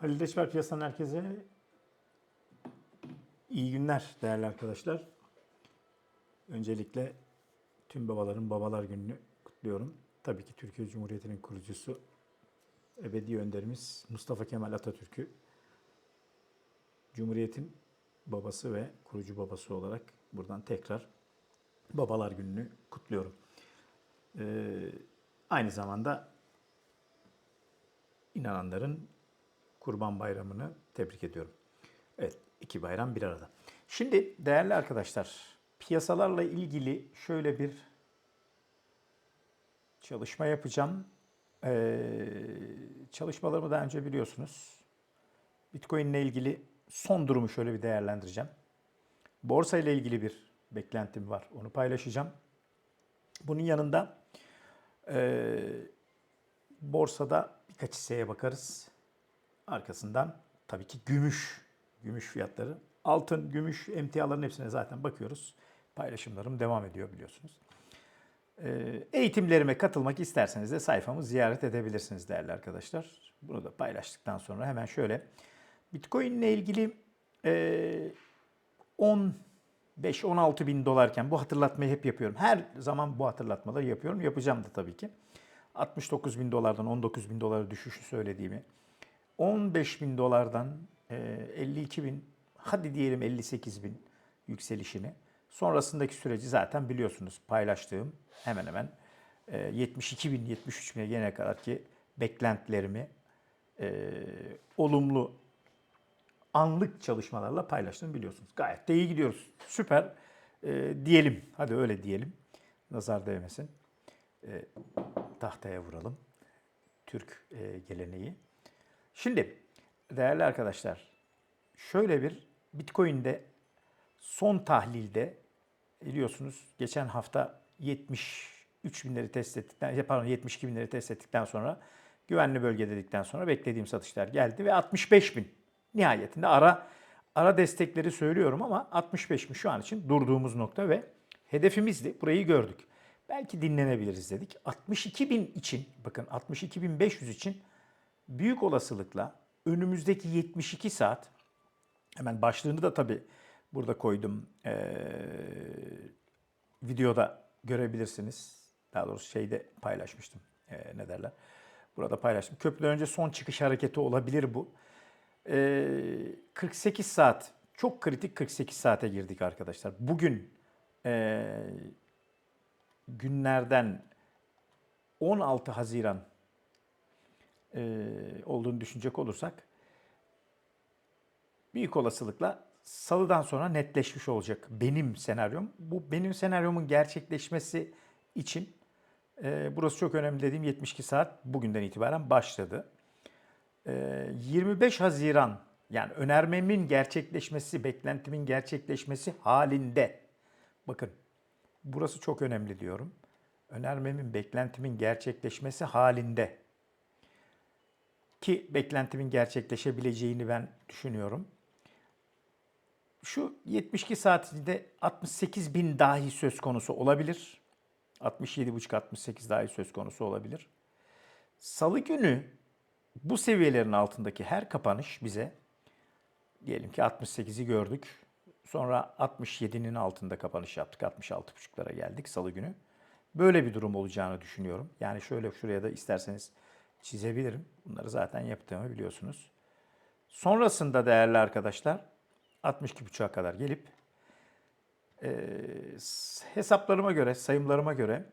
Halil Reçber piyasanın herkese iyi günler değerli arkadaşlar. Öncelikle tüm babaların babalar gününü kutluyorum. Tabii ki Türkiye Cumhuriyeti'nin kurucusu ebedi önderimiz Mustafa Kemal Atatürk'ü Cumhuriyet'in babası ve kurucu babası olarak buradan tekrar babalar gününü kutluyorum. Ee, aynı zamanda inananların Kurban Bayramı'nı tebrik ediyorum. Evet, iki bayram bir arada. Şimdi değerli arkadaşlar, piyasalarla ilgili şöyle bir çalışma yapacağım. Ee, çalışmalarımı daha önce biliyorsunuz. Bitcoin ile ilgili son durumu şöyle bir değerlendireceğim. Borsa ile ilgili bir beklentim var. Onu paylaşacağım. Bunun yanında eee borsada birkaç hisseye bakarız. Arkasından tabii ki gümüş, gümüş fiyatları. Altın, gümüş, emtiaların hepsine zaten bakıyoruz. Paylaşımlarım devam ediyor biliyorsunuz. Ee, Eğitimlerime katılmak isterseniz de sayfamı ziyaret edebilirsiniz değerli arkadaşlar. Bunu da paylaştıktan sonra hemen şöyle. Bitcoin ile ilgili e, 15-16 bin dolarken bu hatırlatmayı hep yapıyorum. Her zaman bu hatırlatmaları yapıyorum. Yapacağım da tabii ki. 69 bin dolardan 19 bin dolara düşüşü söylediğimi, 15 bin dolardan e, 52 bin, hadi diyelim 58 bin yükselişini, sonrasındaki süreci zaten biliyorsunuz paylaştığım hemen hemen e, 72 bin, 73 bine gelene kadar ki beklentilerimi e, olumlu anlık çalışmalarla paylaştığımı biliyorsunuz. Gayet de iyi gidiyoruz. Süper e, diyelim. Hadi öyle diyelim. Nazar değmesin. E, tahtaya vuralım. Türk e, geleneği. Şimdi değerli arkadaşlar şöyle bir Bitcoin'de son tahlilde biliyorsunuz geçen hafta 73 binleri test ettikten pardon 72 binleri test ettikten sonra güvenli bölge dedikten sonra beklediğim satışlar geldi ve 65 bin nihayetinde ara ara destekleri söylüyorum ama 65 bin şu an için durduğumuz nokta ve hedefimizdi. Burayı gördük. Belki dinlenebiliriz dedik. 62 bin için bakın 62 bin 500 için büyük olasılıkla önümüzdeki 72 saat hemen başlığını da tabii burada koydum. Ee, videoda görebilirsiniz. Daha doğrusu şeyde paylaşmıştım. Ee, ne derler? Burada paylaştım. Köprüden önce son çıkış hareketi olabilir bu. Ee, 48 saat çok kritik 48 saate girdik arkadaşlar. Bugün ee, günlerden 16 Haziran e, olduğunu düşünecek olursak büyük olasılıkla salıdan sonra netleşmiş olacak benim senaryom. Bu benim senaryomun gerçekleşmesi için e, burası çok önemli dediğim 72 saat bugünden itibaren başladı. E, 25 Haziran yani önermemin gerçekleşmesi, beklentimin gerçekleşmesi halinde bakın Burası çok önemli diyorum. Önermemin, beklentimin gerçekleşmesi halinde ki beklentimin gerçekleşebileceğini ben düşünüyorum. Şu 72 saat içinde 68 bin dahi söz konusu olabilir. 67,5-68 dahi söz konusu olabilir. Salı günü bu seviyelerin altındaki her kapanış bize diyelim ki 68'i gördük. Sonra 67'nin altında kapanış yaptık. 66.5'lara geldik salı günü. Böyle bir durum olacağını düşünüyorum. Yani şöyle şuraya da isterseniz çizebilirim. Bunları zaten yaptığımı biliyorsunuz. Sonrasında değerli arkadaşlar 62.5'a kadar gelip e, hesaplarıma göre, sayımlarıma göre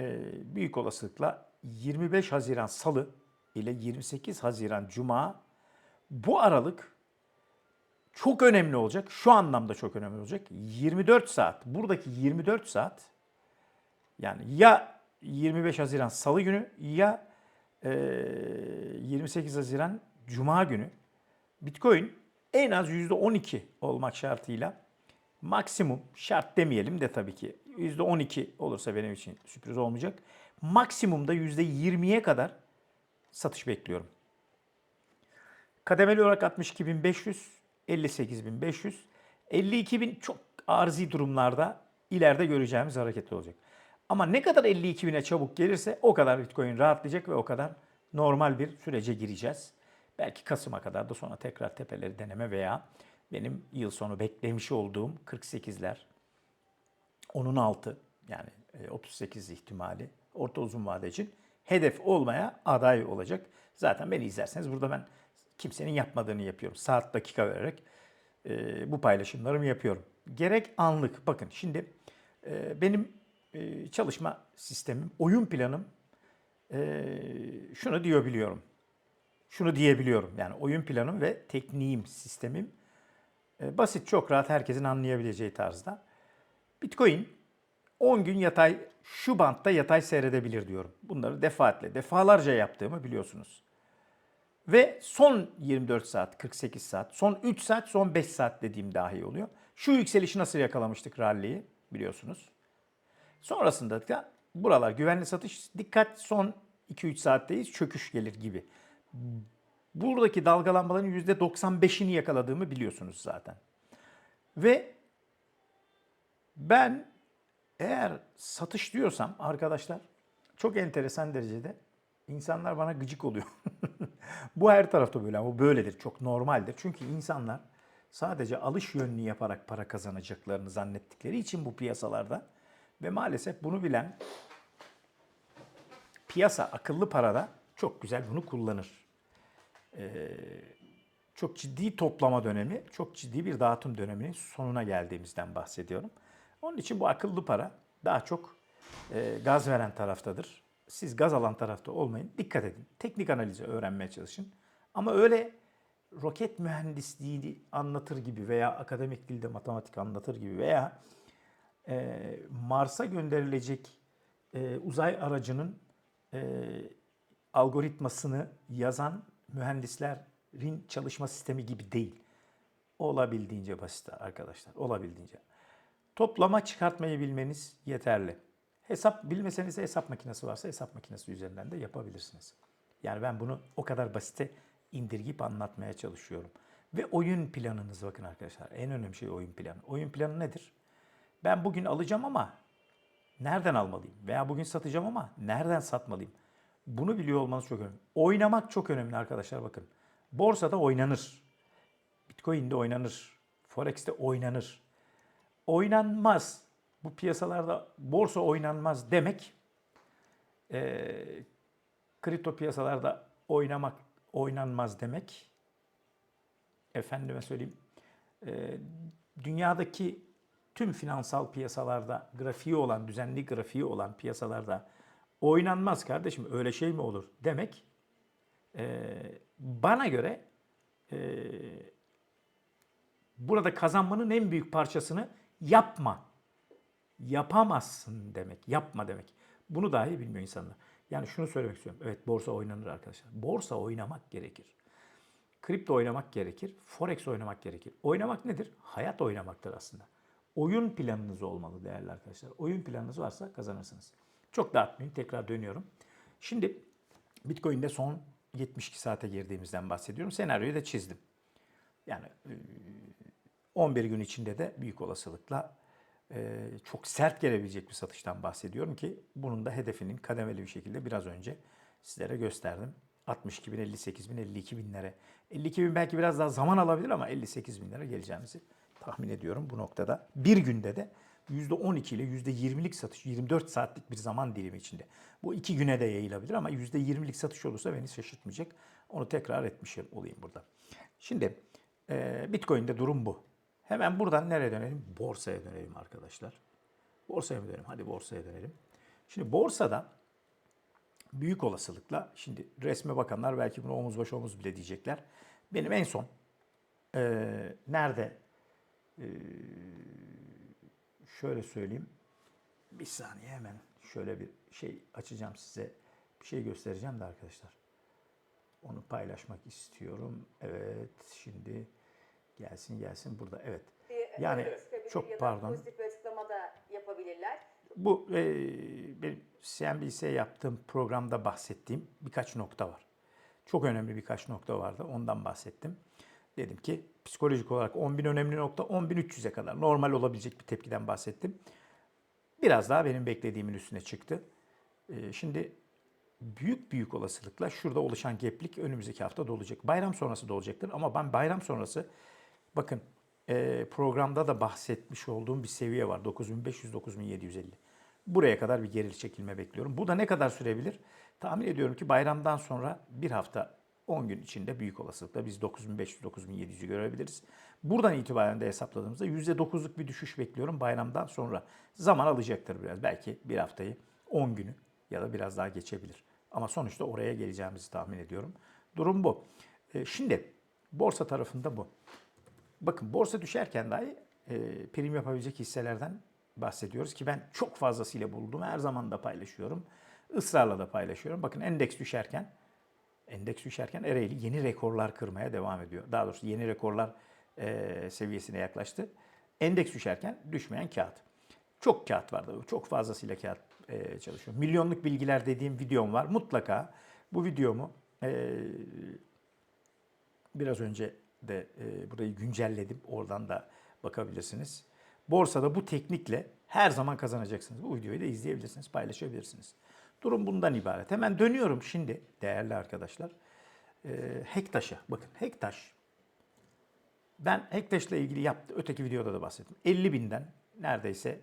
e, büyük olasılıkla 25 Haziran Salı ile 28 Haziran Cuma bu aralık çok önemli olacak. Şu anlamda çok önemli olacak. 24 saat. Buradaki 24 saat yani ya 25 Haziran Salı günü ya 28 Haziran Cuma günü Bitcoin en az %12 olmak şartıyla maksimum şart demeyelim de tabii ki %12 olursa benim için sürpriz olmayacak. Maksimumda %20'ye kadar satış bekliyorum. Kademeli olarak 62.500, 58.500, 52.000 çok arzi durumlarda ileride göreceğimiz hareketli olacak. Ama ne kadar 52.000'e çabuk gelirse o kadar Bitcoin rahatlayacak ve o kadar normal bir sürece gireceğiz. Belki Kasım'a kadar da sonra tekrar tepeleri deneme veya benim yıl sonu beklemiş olduğum 48'ler, onun altı yani e, 38 ihtimali orta uzun vade için hedef olmaya aday olacak. Zaten beni izlerseniz burada ben kimsenin yapmadığını yapıyorum. Saat dakika vererek e, bu paylaşımlarımı yapıyorum. Gerek anlık bakın şimdi e, benim e, çalışma sistemim, oyun planım e, şunu diyor biliyorum. Şunu diyebiliyorum. Yani oyun planım ve tekniğim, sistemim e, basit, çok rahat herkesin anlayabileceği tarzda. Bitcoin 10 gün yatay, şu bantta yatay seyredebilir diyorum. Bunları defaatle, defalarca yaptığımı biliyorsunuz. Ve son 24 saat, 48 saat, son 3 saat, son 5 saat dediğim dahi oluyor. Şu yükselişi nasıl yakalamıştık rally'yi biliyorsunuz. Sonrasında da buralar güvenli satış, dikkat son 2-3 saatteyiz, çöküş gelir gibi. Buradaki dalgalanmaların %95'ini yakaladığımı biliyorsunuz zaten. Ve ben eğer satış diyorsam arkadaşlar çok enteresan derecede insanlar bana gıcık oluyor. bu her tarafta böyle ama böyledir. Çok normaldir. Çünkü insanlar sadece alış yönlü yaparak para kazanacaklarını zannettikleri için bu piyasalarda ve maalesef bunu bilen piyasa akıllı parada çok güzel bunu kullanır. Ee, çok ciddi toplama dönemi, çok ciddi bir dağıtım döneminin sonuna geldiğimizden bahsediyorum. Onun için bu akıllı para daha çok e, gaz veren taraftadır. Siz gaz alan tarafta olmayın. Dikkat edin. Teknik analizi öğrenmeye çalışın. Ama öyle roket mühendisliğini anlatır gibi veya akademik dilde matematik anlatır gibi veya e, Mars'a gönderilecek e, uzay aracının e, algoritmasını yazan mühendislerin çalışma sistemi gibi değil. Olabildiğince basit arkadaşlar. Olabildiğince. Toplama çıkartmayı bilmeniz yeterli. Hesap bilmeseniz de hesap makinesi varsa hesap makinesi üzerinden de yapabilirsiniz. Yani ben bunu o kadar basite indirgeyip anlatmaya çalışıyorum. Ve oyun planınız bakın arkadaşlar. En önemli şey oyun planı. Oyun planı nedir? Ben bugün alacağım ama nereden almalıyım? Veya bugün satacağım ama nereden satmalıyım? Bunu biliyor olmanız çok önemli. Oynamak çok önemli arkadaşlar bakın. Borsada oynanır. Bitcoin'de oynanır. Forex'te oynanır. Oynanmaz. Bu piyasalarda borsa oynanmaz demek e, kripto piyasalarda oynamak oynanmaz demek efendime söyleyeyim e, dünyadaki tüm finansal piyasalarda grafiği olan, düzenli grafiği olan piyasalarda oynanmaz kardeşim öyle şey mi olur demek e, bana göre e, burada kazanmanın en büyük parçasını yapma. Yapamazsın demek. Yapma demek. Bunu dahi bilmiyor insanlar. Yani şunu söylemek istiyorum. Evet borsa oynanır arkadaşlar. Borsa oynamak gerekir. Kripto oynamak gerekir. Forex oynamak gerekir. Oynamak nedir? Hayat oynamaktır aslında. Oyun planınız olmalı değerli arkadaşlar. Oyun planınız varsa kazanırsınız. Çok dağıtmayayım. Tekrar dönüyorum. Şimdi Bitcoin'de son 72 saate girdiğimizden bahsediyorum. Senaryoyu da çizdim. Yani 11 gün içinde de büyük olasılıkla e, çok sert gelebilecek bir satıştan bahsediyorum ki bunun da hedefinin kademeli bir şekilde biraz önce sizlere gösterdim. 62 bin, 58 bin, 52 binlere. 52 bin belki biraz daha zaman alabilir ama 58 binlere geleceğimizi tahmin ediyorum bu noktada. Bir günde de %12 ile %20'lik satış, 24 saatlik bir zaman dilimi içinde. Bu iki güne de yayılabilir ama %20'lik satış olursa beni şaşırtmayacak. Onu tekrar etmiş olayım burada. Şimdi e, Bitcoin'de durum bu. Hemen buradan nereye dönelim? Borsaya dönelim arkadaşlar. Borsaya mı dönelim? Hadi borsaya dönelim. Şimdi borsada büyük olasılıkla, şimdi resme bakanlar belki bunu omuz baş omuz bile diyecekler. Benim en son e, nerede e, şöyle söyleyeyim. Bir saniye hemen şöyle bir şey açacağım size. Bir şey göstereceğim de arkadaşlar. Onu paylaşmak istiyorum. Evet şimdi gelsin gelsin burada. Evet. Yani evet, çok ya pardon. Pozitif bir açıklama da yapabilirler. Bu e, benim CNBC yaptığım programda bahsettiğim birkaç nokta var. Çok önemli birkaç nokta vardı. Ondan bahsettim. Dedim ki psikolojik olarak 10.000 önemli nokta 10.300'e kadar normal olabilecek bir tepkiden bahsettim. Biraz daha benim beklediğimin üstüne çıktı. E, şimdi büyük büyük olasılıkla şurada oluşan geplik önümüzdeki hafta da olacak. Bayram sonrası da olacaktır ama ben bayram sonrası bakın e, programda da bahsetmiş olduğum bir seviye var. 9500-9750. Buraya kadar bir geri çekilme bekliyorum. Bu da ne kadar sürebilir? Tahmin ediyorum ki bayramdan sonra bir hafta 10 gün içinde büyük olasılıkla biz 9500-9700'ü görebiliriz. Buradan itibaren de hesapladığımızda %9'luk bir düşüş bekliyorum bayramdan sonra. Zaman alacaktır biraz. Belki bir haftayı 10 günü ya da biraz daha geçebilir. Ama sonuçta oraya geleceğimizi tahmin ediyorum. Durum bu. E, Şimdi borsa tarafında bu. Bakın borsa düşerken dahi e, prim yapabilecek hisselerden bahsediyoruz ki ben çok fazlasıyla buldum. Her zaman da paylaşıyorum. Israrla da paylaşıyorum. Bakın endeks düşerken endeks düşerken Ereğli yeni rekorlar kırmaya devam ediyor. Daha doğrusu yeni rekorlar e, seviyesine yaklaştı. Endeks düşerken düşmeyen kağıt. Çok kağıt vardı. Çok fazlasıyla kağıt e, çalışıyor. Milyonluk bilgiler dediğim videom var. Mutlaka bu videomu e, biraz önce de e, burayı güncelledim. Oradan da bakabilirsiniz. Borsada bu teknikle her zaman kazanacaksınız. Bu videoyu da izleyebilirsiniz, paylaşabilirsiniz. Durum bundan ibaret. Hemen dönüyorum şimdi değerli arkadaşlar. E, Hektaş'a. Bakın Hektaş. Ben Hektaş'la ilgili yaptı. Öteki videoda da bahsettim. 50 binden neredeyse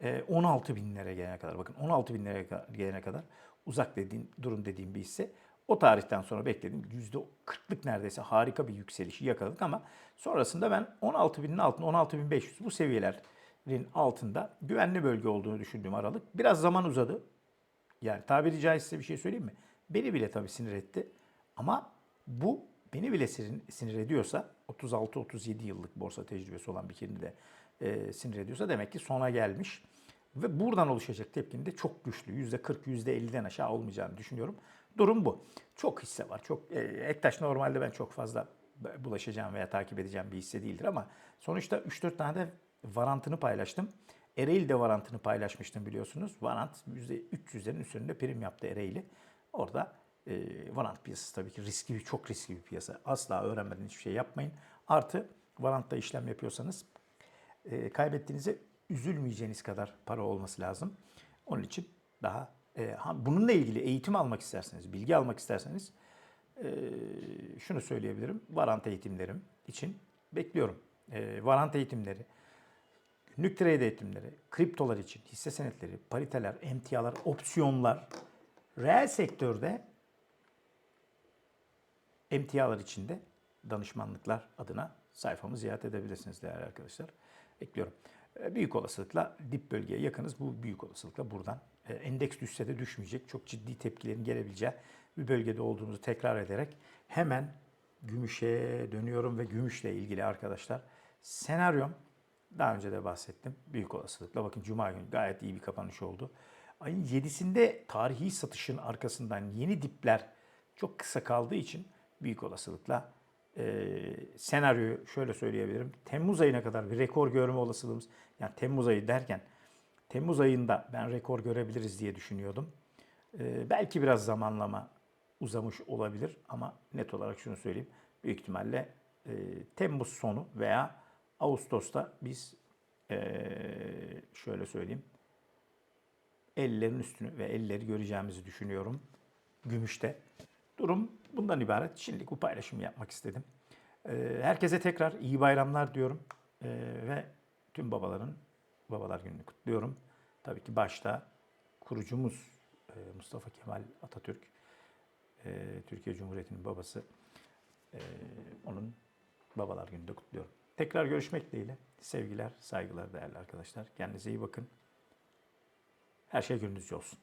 e, 16 binlere gelene kadar. Bakın 16 binlere gelene kadar uzak dediğim, durum dediğim bir hisse. O tarihten sonra bekledim. %40'lık neredeyse harika bir yükselişi yakaladık ama sonrasında ben 16 binin altında 16 bin 500 bu seviyelerin altında güvenli bölge olduğunu düşündüğüm aralık. Biraz zaman uzadı. Yani tabiri caizse bir şey söyleyeyim mi? Beni bile tabii sinir etti. Ama bu beni bile sinir, ediyorsa 36-37 yıllık borsa tecrübesi olan birini de e, sinir ediyorsa demek ki sona gelmiş. Ve buradan oluşacak tepkinin de çok güçlü. %40, %50'den aşağı olmayacağını düşünüyorum. Durum bu. Çok hisse var. Çok e, Ektaş normalde ben çok fazla bulaşacağım veya takip edeceğim bir hisse değildir ama sonuçta 3-4 tane de varantını paylaştım. Ereğli de varantını paylaşmıştım biliyorsunuz. Varant %300'lerin üstünde prim yaptı Ereğli. Orada e, varant piyasası tabii ki riskli, çok riskli bir piyasa. Asla öğrenmeden hiçbir şey yapmayın. Artı varantta işlem yapıyorsanız e, kaybettiğinize üzülmeyeceğiniz kadar para olması lazım. Onun için daha e, bununla ilgili eğitim almak isterseniz, bilgi almak isterseniz e, şunu söyleyebilirim. Varant eğitimlerim için bekliyorum. E, varant eğitimleri, günlük trade eğitimleri, kriptolar için, hisse senetleri, pariteler, emtialar, opsiyonlar, reel sektörde emtialar içinde danışmanlıklar adına sayfamı ziyaret edebilirsiniz değerli arkadaşlar. Bekliyorum. E, Büyük olasılıkla dip bölgeye yakınız. Bu büyük olasılıkla buradan e, endeks düşse de düşmeyecek. Çok ciddi tepkilerin gelebileceği bir bölgede olduğumuzu tekrar ederek hemen gümüşe dönüyorum ve gümüşle ilgili arkadaşlar senaryom daha önce de bahsettim. Büyük olasılıkla bakın Cuma günü gayet iyi bir kapanış oldu. Ayın 7'sinde tarihi satışın arkasından yeni dipler çok kısa kaldığı için büyük olasılıkla e, senaryoyu şöyle söyleyebilirim. Temmuz ayına kadar bir rekor görme olasılığımız, yani Temmuz ayı derken Temmuz ayında ben rekor görebiliriz diye düşünüyordum. E, belki biraz zamanlama uzamış olabilir ama net olarak şunu söyleyeyim. Büyük ihtimalle e, Temmuz sonu veya Ağustos'ta biz şöyle söyleyeyim ellerin üstünü ve elleri göreceğimizi düşünüyorum gümüşte. Durum bundan ibaret. Şimdilik bu paylaşımı yapmak istedim. Herkese tekrar iyi bayramlar diyorum ve tüm babaların babalar gününü kutluyorum. Tabii ki başta kurucumuz Mustafa Kemal Atatürk, Türkiye Cumhuriyeti'nin babası. Onun babalar gününü de kutluyorum. Tekrar görüşmek dileğiyle. Sevgiler, saygılar değerli arkadaşlar. Kendinize iyi bakın. Her şey gönlünüzce olsun.